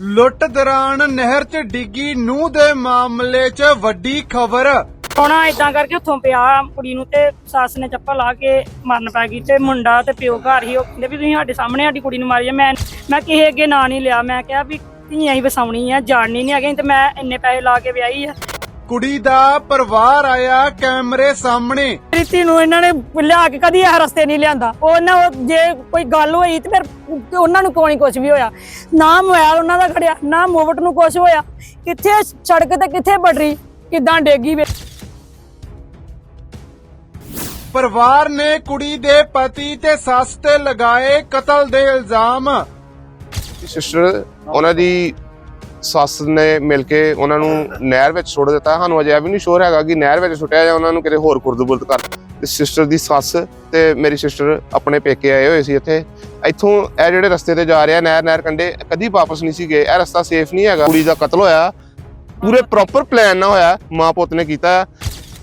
ਲੁੱਟ ਦੌਰਾਨ ਨਹਿਰ 'ਚ ਡਿੱਗੀ ਨੂੰਹ ਦੇ ਮਾਮਲੇ 'ਚ ਵੱਡੀ ਖਬਰ। ਸੋਨਾ ਇਦਾਂ ਕਰਕੇ ਉੱਥੋਂ ਪਿਆ ਕੁੜੀ ਨੂੰ ਤੇ ਸੱਸ ਨੇ ਚੱਪਲ ਲਾ ਕੇ ਮਰਨ ਪੈ ਗਈ ਤੇ ਮੁੰਡਾ ਤੇ ਪਿਓ ਘਰ ਹੀ, ਉਹ ਕਹਿੰਦੇ ਵੀ ਤੁਸੀਂ ਸਾਡੇ ਸਾਹਮਣੇ ਸਾਡੀ ਕੁੜੀ ਨੂੰ ਮਾਰੀ ਆ। ਮੈਂ ਮੈਂ ਕਿਸੇ ਅੱਗੇ ਨਾਂ ਨਹੀਂ ਲਿਆ। ਮੈਂ ਕਿਹਾ ਵੀ ਧੀਆਂ ਹੀ ਵਸਾਉਣੀ ਆ, ਜਾਣਨੀ ਨਹੀਂ ਹੈਗੀ ਤੇ ਮੈਂ ਇੰਨੇ ਪੈਸੇ ਲਾ ਕੇ ਵਿਆਹੀ ਆ। ਕੁੜੀ ਦਾ ਪਰਿਵਾਰ ਆਇਆ ਕੈਮਰੇ ਸਾਹਮਣੇ। ਪ੍ਰੀਤੀ ਨੂੰ ਇਹਨਾਂ ਨੇ ਲਿਆ ਕੇ ਕਦੀ ਇਹ ਰਸਤੇ ਨਹੀਂ ਲਿਆਂਦਾ। ਉਹ ਨਾ ਉਹ ਜੇ ਕੋਈ ਗੱਲ ਹੋਈ ਤੇ ਫਿਰ ਉਹਨਾਂ ਨੂੰ ਕੋਈ ਕੁਝ ਵੀ ਹੋਇਆ। ਨਾ ਮੋਬਾਈਲ ਉਹਨਾਂ ਦਾ ਖੜਿਆ ਨਾ ਮੋਵਟ ਨੂੰ ਕੁਝ ਹੋਇਆ। ਕਿੱਥੇ ਸੜਕ ਤੇ ਕਿੱਥੇ ਬਟਰੀ ਕਿਦਾਂ ਡੇਗੀ ਵੇ। ਪਰਿਵਾਰ ਨੇ ਕੁੜੀ ਦੇ ਪਤੀ ਤੇ ਸੱਸ ਤੇ ਲਗਾਏ ਕਤਲ ਦੇ ਇਲਜ਼ਾਮ। ਸਿਸਟਰ ਉਹਨਾਂ ਦੀ ਸੱਸ ਨੇ ਮਿਲ ਕੇ ਉਹਨਾਂ ਨੂੰ ਨਹਿਰ ਵਿੱਚ ਸੁੱਟ ਦਿੱਤਾ। ਸਾਨੂੰ ਅਜੇ ਵੀ ਨਹੀਂ ਸ਼ੋਰ ਹੈਗਾ ਕਿ ਨਹਿਰ ਵਿੱਚ ਸੁੱਟਿਆ ਜਾਂ ਉਹਨਾਂ ਨੂੰ ਕਿਤੇ ਹੋਰ ਕੁਰਦਬੁਰਦ ਕਰ ਤੇ ਸਿਸਟਰ ਦੀ ਸੱਸ ਤੇ ਮੇਰੀ ਸਿਸਟਰ ਆਪਣੇ ਪੇਕੇ ਆਏ ਹੋਏ ਸੀ ਇੱਥੇ। ਇੱਥੋਂ ਇਹ ਜਿਹੜੇ ਰਸਤੇ ਤੇ ਜਾ ਰਿਹਾ ਨਹਿਰ ਨਹਿਰ ਕੰਡੇ ਕਦੀ ਵਾਪਸ ਨਹੀਂ ਸੀ ਗਏ। ਇਹ ਰਸਤਾ ਸੇਫ ਨਹੀਂ ਹੈਗਾ। ਕੁੜੀ ਦਾ ਕਤਲ ਹੋਇਆ। ਪੂਰੇ ਪ੍ਰੋਪਰ ਪਲਾਨ ਨਾ ਹੋਇਆ। ਮਾਂ ਪੁੱਤ ਨੇ ਕੀਤਾ।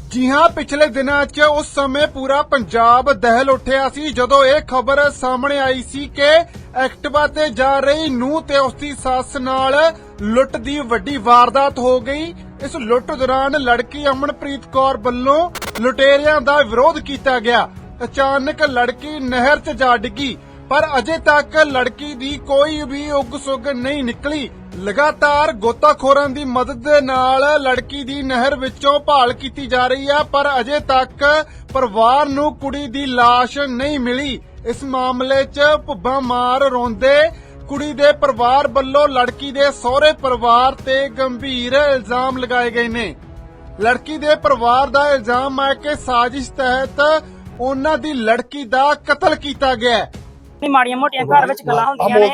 ਜੀ ਹਾਂ, ਪਿਛਲੇ ਦਿਨਾਂ 'ਚ ਉਸ ਸਮੇਂ ਪੂਰਾ ਪੰਜਾਬ ਦਹਿਲ ਉੱਠਿਆ ਸੀ ਜਦੋਂ ਇਹ ਖਬਰ ਸਾਹਮਣੇ ਆਈ ਸੀ ਕਿ ਐਕਟਿਵਾ ਤੇ ਜਾ ਰਹੀ ਨੂੰਹ ਤੇ ਉਸ ਦੀ ਸੱਸ ਨਾਲ ਲੁੱਟ ਦੀ ਵੱਡੀ ਵਾਰਦਾਤ ਹੋ ਗਈ। ਇਸ ਲੁੱਟ ਦੌਰਾਨ ਲੜਕੀ ਅਮਨਪ੍ਰੀਤ ਕੌਰ ਵੱਲੋਂ ਲੁਟੇਰਿਆਂ ਦਾ ਵਿਰੋਧ ਕੀਤਾ ਗਿਆ। ਅਚਾਨਕ ਲੜਕੀ ਨਹਿਰ 'ਚ ਜਾ ਡਿੱਗੀ, ਪਰ ਅਜੇ ਤੱਕ ਲੜਕੀ ਦੀ ਕੋਈ ਵੀ ਉਗ ਸੁਗ ਨਹੀਂ ਨਿਕਲੀ। ਲਗਾਤਾਰ ਗੋਤਾਖੋਰਾਂ ਦੀ ਮਦਦ ਦੇ ਨਾਲ ਲੜਕੀ ਦੀ ਨਹਿਰ ਵਿੱਚੋਂ ਭਾਲ ਕੀਤੀ ਜਾ ਰਹੀ ਹੈ ਪਰ ਅਜੇ ਤੱਕ ਪਰਿਵਾਰ ਨੂੰ ਕੁੜੀ ਦੀ ਲਾਸ਼ ਨਹੀਂ ਮਿਲੀ। ਇਸ ਮਾਮਲੇ 'ਚ ਭੁੱਬਾ ਮਾਰ ਰੋਂਦੇ ਕੁੜੀ ਦੇ ਪਰਿਵਾਰ ਵੱਲੋਂ ਲੜਕੀ ਦੇ ਸਹੁਰੇ ਪਰਿਵਾਰ ਤੇ ਗੰਭੀਰ ਇਲਜ਼ਾਮ ਲਗਾਏ ਗਏ ਨੇ। ਲੜਕੀ ਦੇ ਪਰਿਵਾਰ ਦਾ ਇਲਜ਼ਾਮ ਹੈ ਕਿ ਸਾਜ਼ਿਸ਼ ਤਹਿਤ ਉਹਨਾਂ ਦੀ ਲੜਕੀ ਦਾ ਕਤਲ ਕੀਤਾ ਗਿਆ ਹੈ। ਨਹੀਂ ਮਾੜੀਆਂ ਮੋਟੀਆਂ ਘਰ ਵਿੱਚ ਗੱਲਾਂ ਹੁੰਦੀਆਂ ਨੇ।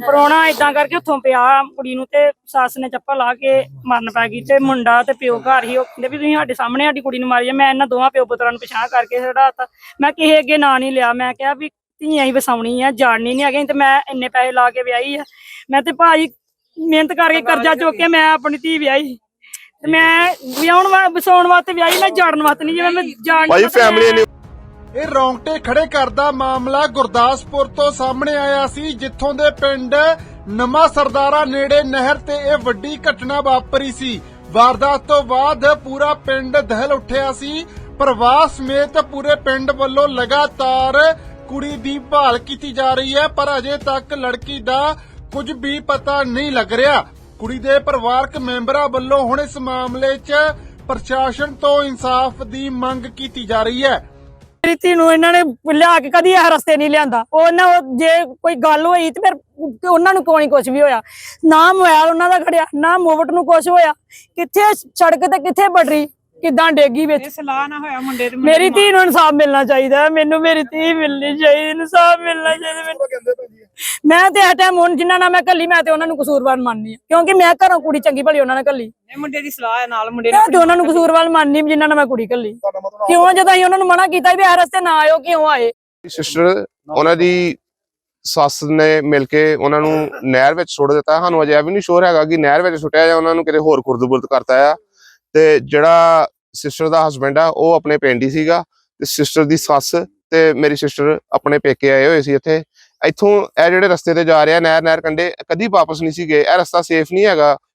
ਪਰੋਣਾ ਇਦਾਂ ਕਰਕੇ ਉੱਥੋਂ ਪਿਆ ਕੁੜੀ ਨੂੰ ਤੇ ਸੱਸ ਨੇ ਚੱਪਲ ਲਾ ਕੇ ਮਰਨ ਪੈ ਗਈ ਤੇ ਮੁੰਡਾ ਤੇ ਪਿਓ ਘਰ ਹੀ ਉਹ ਕਹਿੰਦੇ ਵੀ ਤੁਸੀਂ ਸਾਡੇ ਸਾਹਮਣੇ ਸਾਡੀ ਕੁੜੀ ਨੂੰ ਮਾਰੀ ਆ ਮੈਂ ਇਹਨਾਂ ਦੋਵਾਂ ਪਿਓ ਪੁੱਤਰਾਂ ਨੂੰ ਪਛਾਣ ਕਰਕੇ ਛਡਾਤਾ ਮੈਂ ਕਿਸੇ ਅੱਗੇ ਨਾਂ ਨਹੀਂ ਲਿਆ ਮੈਂ ਕਿਹਾ ਵੀ ਧੀਆਂ ਹੀ ਵਸਾਉਣੀ ਆ ਜਾਣਨੀ ਨਹੀਂ ਹੈਗੀ ਤੇ ਮੈਂ ਇੰਨੇ ਪੈਸੇ ਲਾ ਕੇ ਵਿਆਹੀ ਆ। ਮੈਂ ਤੇ ਭਾਜੀ ਮਿਹਨਤ ਕਰਕੇ ਕਰਜ਼ਾ ਚੁੱਕ ਕੇ ਮੈਂ ਆਪਣੀ ਧੀ ਵਿਆਹੀ। ਤੇ ਮੈਂ ਵਿਆਹਣ ਵਾ ਵਸਾਉਣ ਵਾਸਤੇ ਵਿਆਹੀ ਮੈਂ ਜਾਣ ਵਾਸਤੇ ਨਹੀਂ ਜਿਵੇਂ ਮੈਂ ਜਾਣ ਭਾਈ ਫੈਮਿਲੀ ਨੇ ਇਹ ਰੌਂਗਟੇ ਖੜੇ ਕਰਦਾ ਮਾਮਲਾ ਗੁਰਦਾਸਪੁਰ ਤੋਂ ਸਾਹਮਣੇ ਆਇਆ ਸੀ, ਜਿੱਥੋਂ ਦੇ ਪਿੰਡ ਨਵਾਂ ਸਰਦਾਰਾ ਨੇੜੇ ਨਹਿਰ ਤੇ ਇਹ ਵੱਡੀ ਘਟਨਾ ਵਾਪਰੀ ਸੀ। ਵਾਰਦਾਤ ਤੋਂ ਬਾਅਦ ਪੂਰਾ ਪਿੰਡ ਦਹਿਲ ਉੱਠਿਆ ਸੀ। ਪਰਿਵਾਰ ਸਮੇਤ ਪੂਰੇ ਪਿੰਡ ਵੱਲੋਂ ਲਗਾਤਾਰ ਕੁੜੀ ਦੀ ਭਾਲ ਕੀਤੀ ਜਾ ਰਹੀ ਹੈ, ਪਰ ਅਜੇ ਤੱਕ ਲੜਕੀ ਦਾ ਕੁਝ ਵੀ ਪਤਾ ਨਹੀਂ ਲੱਗ ਰਿਹਾ। ਕੁੜੀ ਦੇ ਪਰਿਵਾਰਕ ਮੈਂਬਰਾਂ ਵੱਲੋਂ ਹੁਣ ਇਸ ਮਾਮਲੇ 'ਚ ਪ੍ਰਸ਼ਾਸਨ ਤੋਂ ਇਨਸਾਫ ਦੀ ਮੰਗ ਕੀਤੀ ਜਾ ਰਹੀ ਹੈ। ਪ੍ਰੀਤੀ ਨੂੰ ਇਹਨਾਂ ਨੇ ਲਿਆ ਕੇ ਕਦੀ ਇਹ ਰਸਤੇ ਨਹੀਂ ਲਿਆਂਦਾ। ਉਹ ਨਾ ਉਹ ਜੇ ਕੋਈ ਗੱਲ ਹੋਈ ਤੇ ਫਿਰ ਉਹਨਾਂ ਨੂੰ ਕੋਈ ਕੁਝ ਵੀ ਹੋਇਆ? ਨਾ ਮੋਬਾਈਲ ਉਹਨਾਂ ਦਾ ਖੜਿਆ ਨਾ ਮੋਵਟ ਨੂੰ ਕੁਝ ਹੋਇਆ। ਕਿੱਥੇ ਸੜਕ ਤੇ ਕਿੱਥੇ ਬਟਰੀ? ਕਿਦਾਂ ਡੇਗੀ ਵਿੱਚ? ਸਲਾਹ ਨਾ ਹੋਇਆ ਮੁੰਡੇ ਦੇ ਮੇਰੀ ਧੀ ਨੂੰ ਇਨਸਾਫ ਮਿਲਣਾ ਚਾਹੀਦਾ। ਮੈਨੂੰ ਮੇਰੀ ਧੀ ਮਿਲਣੀ ਚਾਹੀਦੀ ਇਨਸਾਫ ਮਿਲਣਾ ਚਾਹੀਦਾ ਮੈਨੂੰ। ਮੈਂ ਤੇ ਇਹ ਟਾਈਮ ਹੁਣ ਜਿਨ੍ਹਾਂ ਨਾਲ ਮੈਂ ਕੱਲੀ ਮੈਂ ਤੇ ਉਹਨਾਂ ਨੂੰ ਕਸੂਰਵਾਰ ਮੰਨਨੀ ਆ ਕਿਉਂਕਿ ਮੈਂ ਘਰੋਂ ਕੁੜੀ ਚੰਗੀ ਭਲੀ ਉਹਨਾਂ ਨਾਲ ਕੱਲੀ ਇਹ ਮੁੰਡੇ ਦੀ ਸਲਾਹ ਹੈ ਨਾਲ ਮੁੰਡੇ ਮੈਂ ਤੇ ਉਹਨਾਂ ਨੂੰ ਕਸੂਰਵਾਰ ਮੰਨਨੀ ਜਿਨ੍ਹਾਂ ਨਾਲ ਮੈਂ ਕੁੜੀ ਕੱਲੀ ਕਿਉਂ ਜਦੋਂ ਅਸੀਂ ਉਹਨਾਂ ਨੂੰ ਮਨਾ ਕੀਤਾ ਵੀ ਇਹ ਰਸਤੇ ਨਾ ਆਇਓ, ਕਿਉਂ ਆਏ? ਸਿਸਟਰ ਉਹਨਾਂ ਦੀ ਸੱਸ ਨੇ ਮਿਲ ਕੇ ਉਹਨਾਂ ਨੂੰ ਨਹਿਰ ਵਿੱਚ ਸੁੱਟ ਦਿੱਤਾ। ਸਾਨੂੰ ਅਜੇ ਵੀ ਨਹੀਂ ਸ਼ੋਰ ਹੈਗਾ ਕਿ ਨਹਿਰ ਵਿੱਚ ਸੁੱਟਿਆ ਜਾਂ ਉਹਨਾਂ ਨੂੰ ਕਿਤੇ ਹੋਰ ਕੁਰਦਬੁਰਦ ਕਰਤਾ ਆ। ਤੇ ਜਿਹੜਾ ਸਿਸਟਰ ਦਾ ਹਸਬੰਡ ਆ, ਉਹ ਆਪਣੇ ਪਿੰਡ ਹੀ ਸੀਗਾ ਤੇ ਸਿਸਟਰ ਦੀ ਸੱਸ ਤੇ ਮੇਰੀ ਸਿਸਟਰ ਆਪਣੇ ਪੇਕੇ ਆਏ ਹੋਏ ਸੀ ਇੱਥੇ। ਇੱਥੋਂ ਇਹ ਜਿਹੜੇ ਰਸਤੇ ਤੇ ਜਾ ਰਿਹਾ ਨਹਿਰ ਨਹਿਰ ਕੰਡੇ ਕਦੀ ਵਾਪਸ ਨਹੀਂ ਸੀ ਗਏ। ਇਹ ਰਸਤਾ ਸੇਫ ਨਹੀਂ ਹੈਗਾ।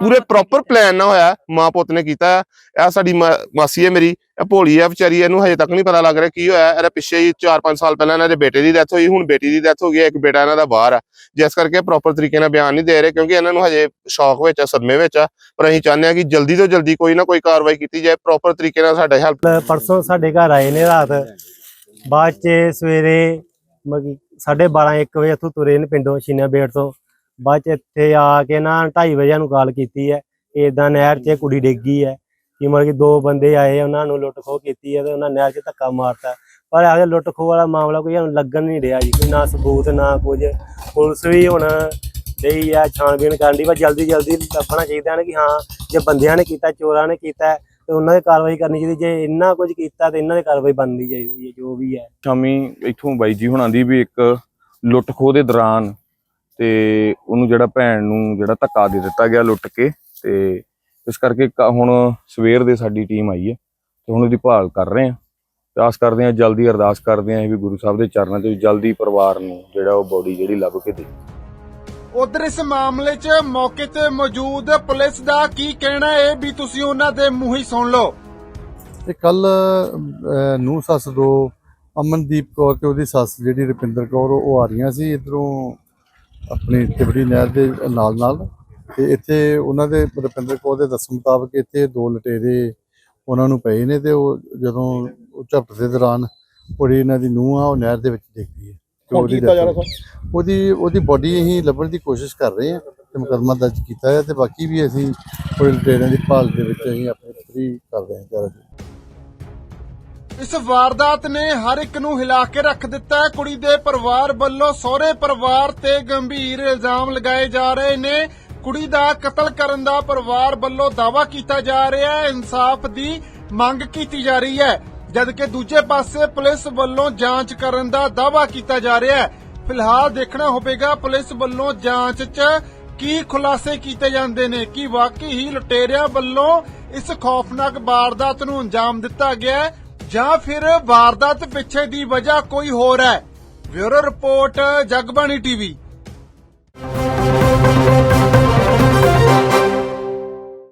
ਪੂਰੇ ਪ੍ਰੋਪਰ ਪਲਾਨ ਨਾਲ ਹੋਇਆ ਮਾਂ ਪੁੱਤ ਨੇ ਕੀਤਾ। ਇਹ ਸਾਡੀ ਮਾਸੀ ਹੈ ਮੇਰੀ ਇਹ ਭੋਲੀ ਆ ਵਿਚਾਰੀ ਇਹਨੂੰ ਹਜੇ ਤੱਕ ਨਹੀਂ ਪਤਾ ਲੱਗ ਰਿਹਾ ਕੀ ਹੋਇਆ। ਇਹਦੇ ਪਿੱਛੇ ਹੀ 4-5 ਸਾਲ ਪਹਿਲਾਂ ਇਹਨਾਂ ਦੇ ਬੇਟੇ ਦੀ ਡੈਥ ਹੋਈ ਹੁਣ ਬੇਟੀ ਦੀ ਡੈਥ ਹੋ ਗਈ ਹੈ, ਇੱਕ ਬੇਟਾ ਇਹਨਾਂ ਦਾ ਬਾਹਰ ਆ। ਜਿਸ ਕਰਕੇ ਪ੍ਰੋਪਰ ਤਰੀਕੇ ਨਾਲ ਬਿਆਨ ਨਹੀਂ ਦੇ ਰਹੇ ਕਿਉਂਕਿ ਇਹਨਾਂ ਨੂੰ ਹਜੇ ਸ਼ੌਕ ਵਿੱਚ ਆ ਸਦਮੇ ਵਿੱਚ ਆ। ਪਰ ਅਸੀਂ ਚਾਹੁੰਦੇ ਆ ਕਿ ਜਲਦੀ ਤੋਂ ਜਲਦੀ ਕੋਈ ਨਾ ਕੋਈ ਕਾਰਵਾਈ ਕੀਤੀ ਜਾਏ ਪ੍ਰੋਪਰ ਤਰੀਕੇ ਨਾਲ ਸਾਡਾ ਹੈਲਪ ਪਰਸੋਂ ਸਾਡੇ ਘਰ ਆਏ ਨੇ ਰਾਤ। ਬਾਅਦ ਚ ਸਵੇਰੇ ਮਗੀ 12:30 1 ਵਜੇ ਇੱਥੋਂ ਤੁਰੇ ਨੇ ਪਿੰਡੋਂ ਛੀਨਾ ਬੇੜ ਤੋਂ। ਬਾਅਦ ਚ ਇੱਥੇ ਆ ਕੇ ਨਾ 2:30 ਵਜੇ ਨੂੰ ਕਾਲ ਕੀਤੀ ਹੈ ਇਦਾਂ ਨਹਿਰ 'ਚ ਕੁੜੀ ਡਿੱਗੀ ਹੈ, ਕਿ ਮਤਲਬ ਕਿ ਦੋ ਬੰਦੇ ਆਏ ਉਹਨਾਂ ਨੂੰ ਲੁੱਟ ਖੋਹ ਕੀਤੀ ਹੈ ਤੇ ਉਹਨਾਂ ਨਹਿਰ 'ਚ ਧੱਕਾ ਮਾਰਤਾ। ਪਰ ਇਹ ਲੁੱਟ ਖੋਹ ਵਾਲਾ ਮਾਮਲਾ ਕੋਈ ਸਾਨੂੰ ਲੱਗਣ ਨਹੀਂ ਰਿਹਾ ਜੀ, ਕੋਈ ਨਾ ਸਬੂਤ ਨਾ ਕੁਝ। ਪੁਲਿਸ ਵੀ ਹੁਣ ਦੇਈ ਆ, ਛਾਣਬੀਣ ਕਰਨ ਦੀ, ਪਰ ਜਲਦੀ ਜਲਦੀ ਲੱਭਣਾ ਚਾਹੀਦਾ ਹੈ ਕਿ ਹਾਂ, ਜੇ ਬੰਦਿਆਂ ਨੇ ਕੀਤਾ, ਚੋਰਾਂ ਨੇ ਕੀਤਾ, ਤੇ ਉਹਨਾਂ ਦੀ ਕਾਰਵਾਈ ਕਰਨੀ ਚਾਹੀਦੀ, ਜੇ ਇੰਨਾ ਕੁਝ ਕੀਤਾ ਤੇ ਇਹਨਾਂ ਦੀ ਕਾਰਵਾਈ ਬਣਨੀ ਚਾਹੀਦੀ ਹੈ, ਜੋ ਵੀ ਹੈ। ਸ਼ਾਮੀ ਇੱਥੋਂ ਬਾਈ ਜੀ ਹੁਣਾਂ ਦੀ ਵੀ ਇੱਕ ਲੁੱਟ ਖੋਹ ਦੇ ਦੌਰਾਨ ਤੇ ਉਹਨੂੰ ਜਿਹੜਾ ਭੈਣ ਨੂੰ ਜਿਹੜਾ ਧੱਕਾ ਦੇ ਦਿੱਤਾ ਗਿਆ ਲੁੱਟ ਕੇ ਤੇ ਇਸ ਕਰਕੇ ਹੁਣ ਸਵੇਰ ਦੇ ਸਾਡੀ ਟੀਮ ਆਈ ਹੈ ਤੇ ਹੁਣ ਉਹਦੀ ਭਾਲ ਕਰ ਰਹੇ ਆ ਤੇ ਆਸ ਕਰਦੇ ਆ ਜਲਦੀ ਅਰਦਾਸ ਕਰਦੇ ਆ ਵੀ ਗੁਰੂ ਸਾਹਿਬ ਦੇ ਚਰਨਾਂ ਵੀ ਜਲਦੀ ਪਰਿਵਾਰ ਨੂੰ ਜਿਹੜਾ ਉਹ ਬੋਡੀ ਜਿਹੜੀ ਲੱਭ ਕੇ ਦੇ। ਉਧਰ ਇਸ ਮਾਮਲੇ 'ਚ ਮੌਕੇ ਤੇ ਮੌਜੂਦ ਪੁਲਿਸ ਦਾ ਕੀ ਕਹਿਣਾ ਹੈ ਵੀ ਤੁਸੀਂ ਉਹਨਾਂ ਦੇ ਮੂੰਹ ਹੀ ਸੁਣ ਲਓ? ਤੇ ਕੱਲ ਨੂੰ ਸੱਸ ਦੋ ਅਮਨਦੀਪ ਕੌਰ ਤੇ ਉਹਦੀ ਸੱਸ ਜਿਹੜੀ ਰੁਪਿੰਦਰ ਕੌਰ ਉਹ ਆ ਰਹੀਆਂ ਸੀ ਇਧਰੋਂ ਆਪਣੀ ਤਿਬੜੀ ਨਹਿਰ ਦੇ ਨਾਲ ਨਾਲ ਤੇ ਇੱਥੇ ਉਹਨਾਂ ਦੇ ਰੁਪਿੰਦਰ ਕੌਰ ਦੇ ਦੱਸਣ ਮੁਤਾਬਕ ਇੱਥੇ ਦੋ ਲਟੇਰੇ ਉਹਨਾਂ ਨੂੰ ਪਏ ਨੇ ਤੇ ਉਹ ਜਦੋਂ ਝਪਟ ਦੇ ਦੌਰਾਨ ਉਹਦੀ ਇਹਨਾਂ ਦੀ ਨੂੰਹ ਆ ਉਹ ਨਹਿਰ ਦੇ ਵਿੱਚ ਡਿੱਗ ਗਈ ਹੈ ਤੇ ਉਹਦੀ death। ਉਹਦੀ ਉਹਦੀ ਬੋਡੀ ਅਸੀਂ ਲੱਭਣ ਦੀ ਕੋਸ਼ਿਸ਼ ਕਰ ਰਹੇ ਹਾਂ ਤੇ ਮੁਕੱਦਮਾ ਦਰਜ ਕੀਤਾ ਹੈ ਤੇ ਬਾਕੀ ਵੀ ਅਸੀਂ ਉਹਦੇ ਲਟੇਰਿਆਂ ਦੀ ਭਾਲ ਦੇ ਵਿੱਚ ਅਸੀਂ ਆਪਣੇ ਪੂਰੀ ਕਰ ਰਹੇ ਹਾਂ ਜਰਾ ਇਸ ਵਾਰਦਾਤ ਨੇ ਹਰ ਇੱਕ ਨੂੰ ਹਿਲਾ ਕੇ ਰੱਖ ਦਿੱਤਾ ਹੈ। ਕੁੜੀ ਦੇ ਪਰਿਵਾਰ ਵੱਲੋਂ ਸਹੁਰੇ ਪਰਿਵਾਰ ਤੇ ਗੰਭੀਰ ਇਲਜ਼ਾਮ ਲਗਾਏ ਜਾ ਰਹੇ ਨੇ। ਕੁੜੀ ਦਾ ਕਤਲ ਕਰਨ ਦਾ ਪਰਿਵਾਰ ਵੱਲੋਂ ਦਾਵਾ ਕੀਤਾ ਜਾ ਰਿਹਾ ਹੈ। ਇਨਸਾਫ ਦੀ ਮੰਗ ਕੀਤੀ ਜਾ ਰਹੀ ਹੈ। ਜਦਕਿ ਦੂਜੇ ਪਾਸੇ ਪੁਲਿਸ ਵੱਲੋਂ ਜਾਂਚ ਕਰਨ ਦਾ ਦਾਵਾ ਕੀਤਾ ਜਾ ਰਿਹਾ ਹੈ। ਫਿਲਹਾਲ ਦੇਖਣਾ ਹੋਵੇਗਾ ਪੁਲਿਸ ਵੱਲੋਂ ਜਾਂਚ 'ਚ ਕੀ ਖੁਲਾਸੇ ਕੀਤੇ ਜਾਂਦੇ ਨੇ। ਕਿ ਵਾਕਈ ਹੀ ਲੁਟੇਰਿਆਂ ਵੱਲੋਂ ਇਸ ਖੌਫਨਾਕ ਵਾਰਦਾਤ ਨੂੰ ਅੰਜਾਮ ਦਿੱਤਾ ਗਿਆ ਹੈ। ਜਾਂ ਫਿਰ ਵਾਰਦਾਤ ਪਿੱਛੇ ਦੀ ਵਜ੍ਹਾ ਕੋਈ ਹੋਰ ਹੈ। Bureau report Jagbani TV.